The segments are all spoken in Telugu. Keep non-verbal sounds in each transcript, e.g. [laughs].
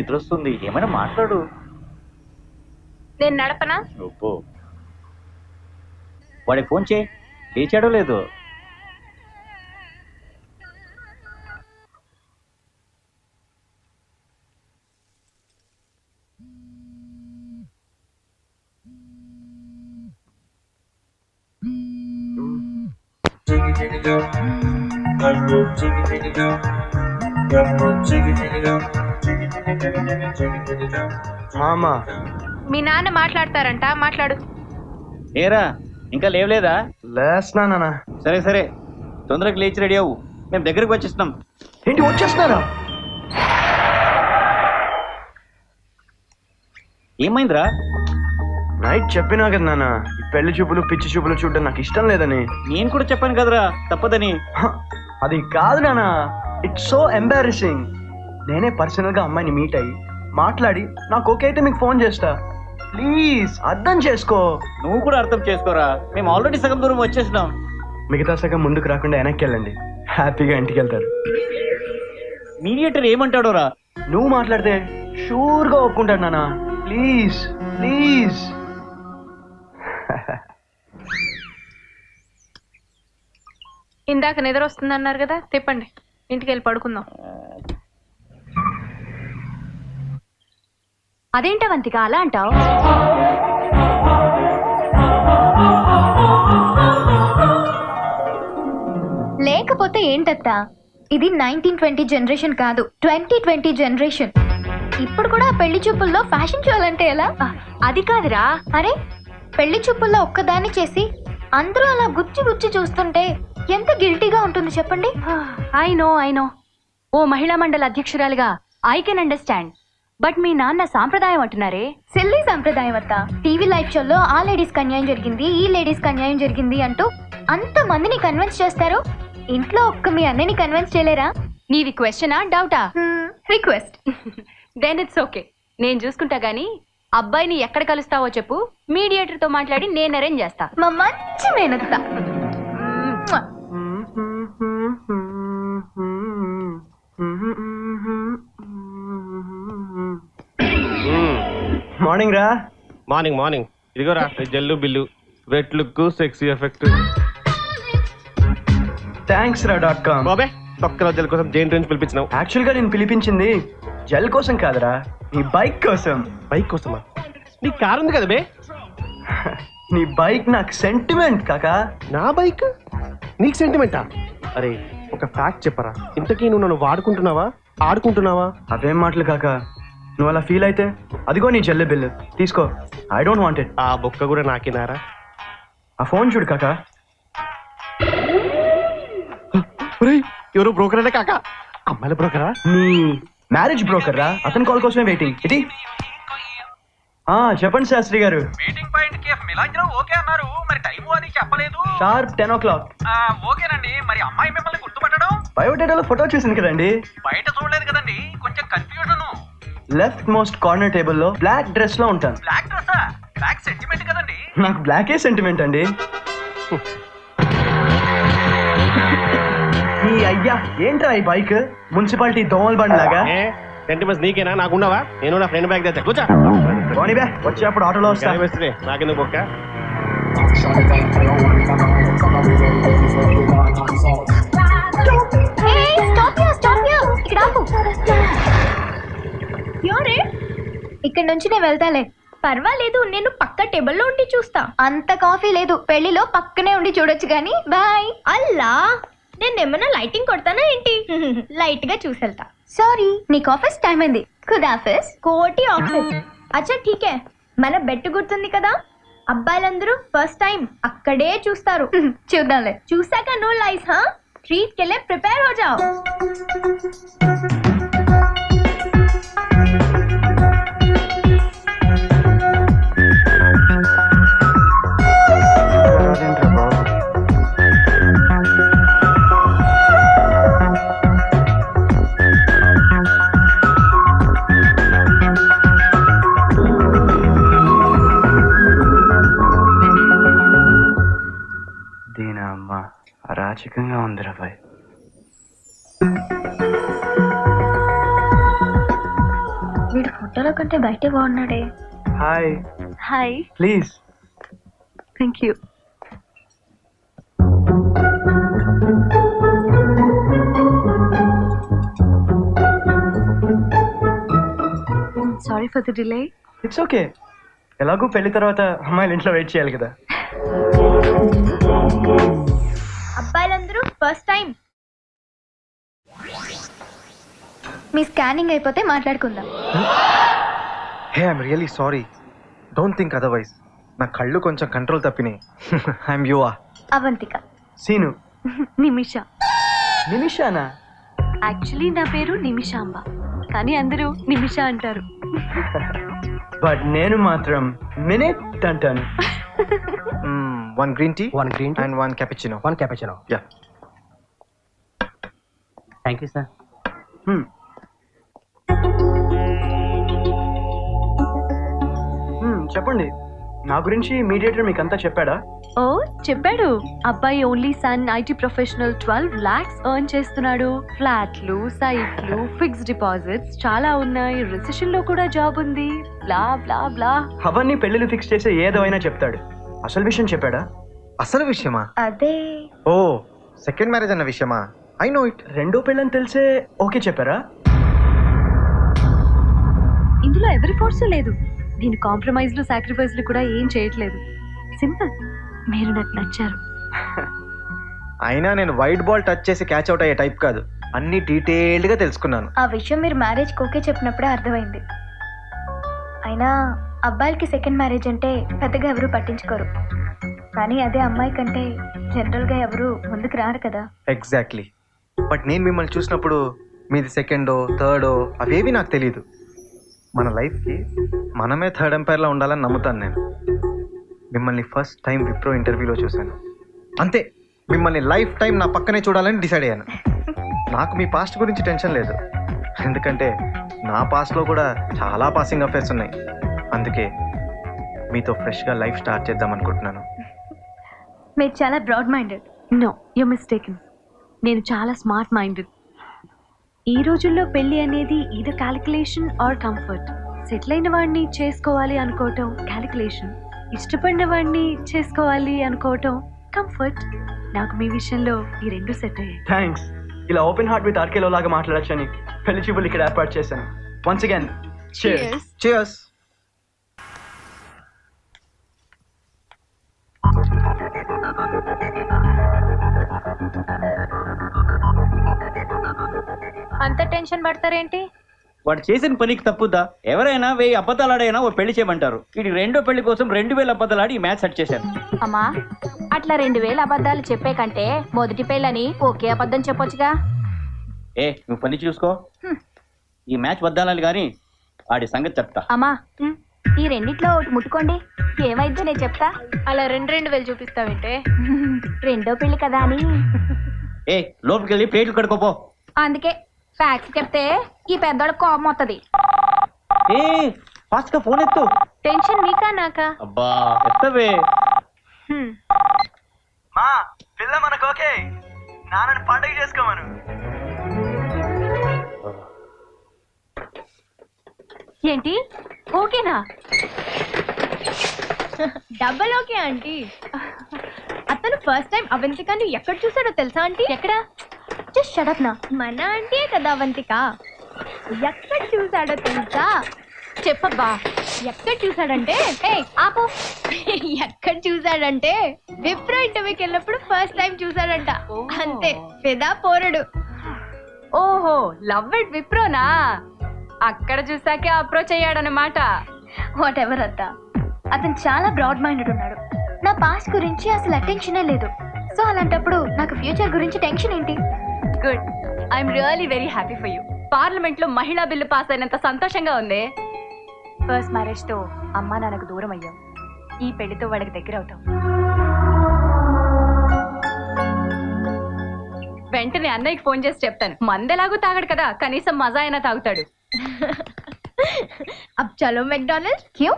ఏమైనా నిద్ర వస్తుంది ఏమైనా మాట్లాడు. నేను నడపనా? ఒప్పో వాడికి ఫోన్ చేయి. లేచాడో లేదు. మామా. మీ నాన్న మాట్లాడతారంట మాట్లాడు. ఏరా ఇంకా లేవలేదా? లేస్తున్నా నాన్న. సరే సరే. తొందరగా లేచి రెడీ అవ్వు. మేము దగ్గరికి వచ్చేస్తున్నాం. ఏంటి వచ్చేస్తున్నారా? ఏమైందిరా? నైట్ చెప్పినా కదా నాన్న. ఈ పెళ్ళి చూపులు పిచ్చి చూపులు చూడడం నాకు ఇష్టం లేదని. నేను కూడా చెప్పాను కదరా తప్పదని. హ, అది కాదు నాన్న. ఇట్స్ సో ఎంబారసింగ్ నేనే పర్సనల్గా అమ్మాయిని మీట్ అయ్యి మాట్లాడి నాకు ఓకే అయితే మీకు ఫోన్ చేస్తా. ప్లీజ్ అర్థం చేసుకో. నువ్వు కూడా అర్థం చేసుకోరా? మేము ఆల్రెడీ సగం దూరం వచ్చేసినాం. మిగతా సగం ముందుకు రాకుండా వెనక్కి వెళ్ళండి. హ్యాపీగా ఇంటికి వెళ్తారు. మీడియేటర్ ఏమంటాడోరా? నువ్వు మాట్లాడితే షూర్గా ఒప్పుకుంటాడు నాన్న. ప్లీజ్ ప్లీజ్ ఇందాక నిద్ర వస్తుంది అన్నారు కదా తిప్పండి. ఇంటికి వెళ్ళి పడుకుందాం. అదేంటవంతిక అలా అంటావు? లేకపోతే ఏంటత్తా? ఇది నైన్టీన్ ట్వంటీ జనరేషన్ కాదు. Twenty twenty generation. ఇప్పుడు కూడా పెళ్ళి చూపుల్లో ఫ్యాషన్ చూడాలంటే ఎలా? అది కాదురా. అరే పెళ్ళి చూపుల్లో ఒక్కదాన్ని చేసి అందరూ అలా గుచ్చి గుచ్చి చూస్తుంటే ఎంత గిల్టీగా ఉంటుంది చెప్పండి? ఐ నో ఐ నో ఓ మహిళా మండలి అధ్యక్షురాలుగా ఐ కెన్ అండర్స్టాండ్ బట్ మీ నాన్న సాంప్రదాయం అంటున్నారే సిల్లీ సంప్రదాయం అత్త టీవీ లైవ్ షోలో ఆ లేడీస్ అన్యాయం జరిగింది ఈ లేడీస్ అన్యాయం జరిగింది అంటూ అంత మందిని కన్విన్స్ చేస్తారు ఇంట్లో ఒక్క మీ అన్నని కన్విన్స్ చేయలేరా నీది క్వశ్చనా డౌటా రిక్వెస్ట్ దెన్ ఇట్స్ ఓకే నేను చూసుకుంటా గానీ అబ్బాయిని ఎక్కడ కలుస్తావో చెప్పు మీడియేటర్తో మాట్లాడి నేను అరేంజ్ చేస్తా మా మంచి మేనత్త మార్నింగ్ రా. మార్నింగ్ మార్నింగ్ ఇదిగోరా జల్లు bill wet look sexy effect thanks రా డాట్ కామ్ బాబే తొక్కల జల్ కోసం జైన్ రేంజ్ పిలిపించినావు. యాక్చువల్గా నేను పిలిపించింది జెల్ కోసం కాదురా నీ బైక్ కోసం. బైక్ కోసమా? నీ కార్ ఉంది కదా బే. [laughs] నీ బైక్ నాకు సెంటిమెంట్ కాకా. నా బైక్ నీకు సెంటిమెంటా అరే ఒక ఫ్యాక్ట్ చెప్పరా. ఇంతకీ నువ్వు నన్ను వాడుకుంటున్నావా? ఆడుకుంటున్నావా? అవేం మాటలు కాక? నువ్వు అలా ఫీల్ అయితే? అదిగో నీ చెల్లె బిల్లు. తీసుకో. ఐ డోంట్ వాంట్ ఇట్ ఆ బొక్క కూడా నాకినారా? ఆ ఫోన్ చూడు కాకా. ఒరేయ్, ఎవరు బ్రోకర్ అంటే కాక? అమ్మాయిల బ్రోకరా నీ మ్యారేజ్ బ్రోకర్ రా? అతని కాల్ కోసమే వెయిటింగ్ ఇది ఆ చెప్పండి శాస్త్రి గారు. మీటింగ్ పాయింట్కి మిలాంజనం ఓకే అన్నారు. మరి టైం అని చెప్పలేదు. షార్ప్ టెన్ ఓ క్లాక్ ఆ, ఓకేనండి. మరి అమ్మాయి మిమ్మల్ని గుర్తుపట్టడం? బయోడేటాలో ఫోటో చూసింది కదండి. బయట చూడలేదు కదండి. కొంచెం కన్ఫ్యూజన్ లెఫ్ట్ మోస్ట్ కార్నర్ టేబుల్లో బ్లాక్ డ్రెస్లో ఉంటాను. బ్లాక్ డ్రెస్ బ్లాక్ సెంటిమెంట్ కదండి. నాకు బ్లాకే సెంటిమెంట్ అండి. ఈ అయ్యా ఏంట్రా ఈ బైక్? మున్సిపాలిటీ దోమల బండి లాగా? ఏ సెంటిమెంట్స్ నీకేనా? నాకున్నావా నేను నా ఫ్రెండ్ బ్యాగ్ తెచ్చా. కూర్చో. పోనీ బే వచ్చేప్పుడు ఆటోలో వస్తా. వేస్తుంది నాకెందుకు బొక్క? ఇక్కడ ఆపు. ఇక్కడ నుంచి నేను వెళ్తాలే. పర్వాలేదు నేను పక్క టేబుల్లో ఉండి చూస్తా. అంత కాఫీ లేదు. పెళ్ళిలో పక్కనే ఉండి చూడొచ్చు గాని. బాయ్. అల్లా నేను ఏమైనా లైటింగ్ కొడతానా ఏంటి? [laughs] లైట్గా చూసెళ్తా. సారీ నీకు ఆఫీస్ టైం అయింది. ఖుద్ ఆఫీస్ కోటి ఆఫీస్ అచ్చా ఠీకే. మన బెట్ గుర్తుంది కదా? అబ్బాయిలందరూ ఫస్ట్ టైం అక్కడే చూస్తారు. [laughs] చూద్దాంలే. చూసాక నో లైస్ హా ట్రీట్ కెళ్ళే ప్రిపేర్ హో అరాచకంగా ఉంది రాబాయ్. వీడు ఫోటోలో కంటే బయటే బాగున్నాడే. Hi hi please thank you sorry for the delay it's okay ఎలాగో పెళ్ళి తర్వాత అమ్మాయిలు ఇంట్లో వెయిట్ చేయాలి కదా. [laughs] First time. మీ స్కానింగ్ అయిపోతే మాట్లాడుకుందాం. Hey I'm really sorry. Don't think otherwise. నా కళ్ళు కొంచెం కంట్రోల్ తప్పినాయి. [laughs] ఐఎమ్ యువా. అవంతిక. సీను. [laughs] నిమిష. నిమిషానా? యాక్చువల్లీ నా పేరు నిమిషాంబ. కానీ అందరూ నిమిష అంటారు. [laughs] బట్ నేను మాత్రం మినిట్ అంటాను. One green tea one green tea and one cappuccino. One cappuccino. Yeah. Thank you sir చెప్పండి. నా గురించి మీడియేటర్ మీకు అంతా చెప్పాడా? ఓ చెప్పాడు. అబ్బాయి only son IT professional twelve lakhs earn చేస్తున్నాడు. ఫ్లాట్లు సైట్లు ఫిక్స్డ్ డిపాజిట్స్ చాలా ఉన్నాయి. రిసెషన్లో కూడా జాబ్ ఉంది. బ్లా బ్లా బ్లా. అవన్నీ పెళ్ళిళ్ళు ఫిక్స్ చేసే ఏదో అయినా చెప్తాడు. అసలు విషయం చెప్పాడా? అసలు విషయమా? అదే. ఓ సెకండ్ మ్యారేజ్ అన్న విషయమా? ఐ నో ఇట్ రెండో పెళ్ళని తెలిసే ఓకే చెప్పారా? ఇందులో ఎవరి ఫోర్స్ లేదు. దీని కాంప్రమైజ్లు సాక్రిఫైస్లు కూడా ఏం చేయట్లేదు. సింపుల్ మీరు నాకు నచ్చారు. [laughs] అయినా నేను వైట్ బాల్ టచ్ చేసి క్యాచ్ అవుట్ అయ్యే టైప్ కాదు. అన్ని డీటెయిల్డ్గా తెలుసుకున్నాను. ఆ విషయం మీరు మ్యారేజ్ ఓకే చెప్పినప్పుడే అర్థమైంది. అయినా అబ్బాయిలకి సెకండ్ మ్యారేజ్ అంటే పెద్దగా ఎవరు పట్టించుకోరు. కానీ అదే అమ్మాయి కంటే జనరల్గా ఎవరు ముందుకు రారు కదా. ఎగ్జాక్ట్లీ బట్ నేను మిమ్మల్ని చూసినప్పుడు మీది సెకండో థర్డో అవేవి నాకు తెలియదు మన లైఫ్కి మనమే థర్డ్ ఎంపైర్లో ఉండాలని నమ్ముతాను నేను. మిమ్మల్ని ఫస్ట్ టైం విప్రో ఇంటర్వ్యూలో చూశాను. అంతే మిమ్మల్ని లైఫ్ టైం నా పక్కనే చూడాలని డిసైడ్ అయ్యాను. నాకు మీ పాస్ట్ గురించి టెన్షన్ లేదు. ఎందుకంటే నా పాస్ట్లో కూడా చాలా పాసింగ్ అఫేర్స్ ఉన్నాయి. అందుకే మీతో ఫ్రెష్గా లైఫ్ స్టార్ట్ చేద్దాం అనుకుంటున్నాను. మీరు చాలా broad minded. No you mistaken నేను చాలా స్మార్ట్ మైండెడ్ ఈ రోజుల్లో పెళ్ళి అనేది ఇది క్యాలిక్యులేషన్ ఆర్ కంఫర్ట్ సెటిల్ అయిన వాడిని చేసుకోవాలి అనుకోవటం క్యాలిక్యులేషన్ ఇష్టపడిన వాడిని చేసుకోవాలి అనుకోవటం కంఫర్ట్ నాకు మీ విషయంలో ఈ రెండు సెట్ అయ్యాయి. థ్యాంక్స్ ఇలా ఓపెన్ హార్ట్ విత్ ఆర్కేలో లాగా మాట్లాడచ్చని పెళ్ళి చూపులు ఇక్కడ ఏర్పాటు చేశాను. వన్స్ అగైన్ చేయర్స్ అంత టెన్షన్ పడతారేంటి? వాడు చేసిన పనికి తప్పుద్దా? ఎవరైనా వెయ్యి అబద్ధాలు ఆడైనా ఓ పెళ్ళి చేయమంటారు. ఇది రెండో పెళ్ళి కోసం రెండు వేల అబద్ధాలు ఆడి ఈ మ్యాచ్ సెట్ చేశారు. అమ్మా అట్లా రెండు వేల అబద్ధాలు చెప్పే కంటే మొదటి పెళ్ళని ఒకే అబద్ధం చెప్పొచ్చుగా? ఏ నువ్వు పని చూసుకో. ఈ మ్యాచ్ వద్దాలని కానీ ఆడి సంగతి చెప్తా. అమ్మా ఈ రెండిట్లో ఒకటి ముట్టుకోండి. ఏమైందో నేను చెప్తా. అలా రెండు రెండు వేలు చూపిస్తావేంటే? [laughs] రెండో పెళ్ళి కదా అని. ఏ లోపలికి వెళ్ళి ప్లేట్లు కడుకోపో అందుకే ఫ్యాక్స్ చెప్తే ఈ పెద్దోళ్ళ కోపం వస్తుంది ఏ ఫాస్ట్గా ఫోన్ ఎత్తు. టెన్షన్ నీకా నాకా? అబ్బా ఎత్తవే. హ్మ్. మా పిల్ల మనకు ఓకే. నాన్నని పండగ చేసుకోమను. ఏంటి? ఓకేనా? Double okay aunty. అతను ఫస్ట్ టైం అవంతికని ఎక్కడ చూసాడో తెలుసా ఆంటీ? ఎక్కడ? జస్ట్ షడప్ నా మన ఆంటీయే కదా అవంతిక ఎక్కడ చూసాడో తెలుసా? చెప్పబ్బా ఎక్కడ చూసాడంటే ఏ ఆపు. ఎక్కడ చూసాడంటే విప్రో ఇంటర్వ్యూకి వెళ్ళినప్పుడు ఫస్ట్ టైం చూసాడంట అంతే ఫిదా పోరడు. ఓహో లవ్ ఇట్ విప్రోనా? అక్కడ చూసాకే అప్రోచ్ అయ్యాడనమాట వాట్ ఎవర్ అత్త. అతను చాలా బ్రాడ్ మైండెడ్ ఉన్నాడు. నా పాస్ట్ గురించి అసలు అటెన్షనే లేదు. సో అలాంటప్పుడు నాకు ఫ్యూచర్ గురించి టెన్షన్ ఏంటి? Good. I'm really very happy for you పార్లమెంట్లో మహిళా బిల్లు పాస్ అయినంత సంతోషంగా ఉంది? ఫస్ట్ మ్యారేజ్తో అమ్మా నాన్నకు దూరం అయ్యాం. ఈ పెళ్ళితో వాళ్ళకి దగ్గర అవుతాం. వెంటనే అన్నయ్యకి ఫోన్ చేసి చెప్తాను. మందెలాగూ తాగడు కదా కనీసం మజా అయినా తాగుతాడు. [laughs] అబ్ చలో మెక్డానల్డ్స్ క్యూ?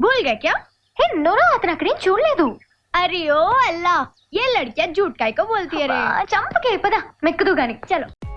భూల్గా క్యా? హే అతను అక్కడేం చూడలేదు. अरे ओ अल्लाह ये लड़कियां झूठ काय को बोलती है रे चंप के पता मैं कदू गानी चलो